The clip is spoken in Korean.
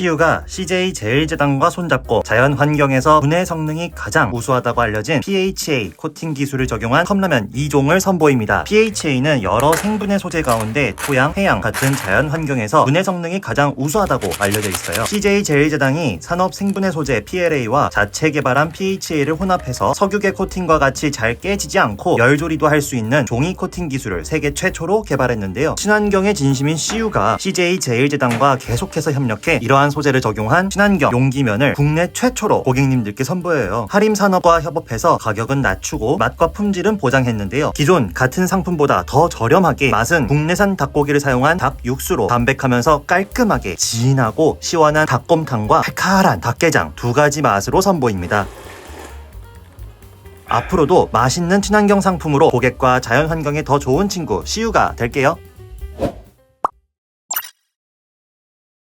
CU가 CJ 제일제당과 손잡고 자연 환경에서 분해 성능이 가장 우수하다고 알려진 PHA 코팅 기술을 적용한 컵라면 2종을 선보입니다. PHA는 여러 생분해 소재 가운데 토양, 해양 같은 자연 환경에서 분해 성능이 가장 우수하다고 알려져 있어요. CJ 제일제당이 산업 생분해 소재 PLA와 자체 개발한 PHA를 혼합해서 석유계 코팅과 같이 잘 깨지지 않고 열조리도 할 수 있는 종이 코팅 기술을 세계 최초로 개발했는데요. 친환경의 진심인 CU가 CJ 제일제당과 계속해서 협력해 이러한 소재를 적용한 친환경 용기면을 국내 최초로 고객님들께 선보여요. 하림산업과 협업해서 가격은 낮추고 맛과 품질은 보장했는데요. 기존 같은 상품보다 더 저렴하게 맛은 국내산 닭고기를 사용한 닭 육수로 담백하면서 깔끔하게 진하고 시원한 닭곰탕과 칼칼한 닭게장 두 가지 맛으로 선보입니다. 앞으로도 맛있는 친환경 상품으로 고객과 자연 환경에 더 좋은 친구 CU가 될게요.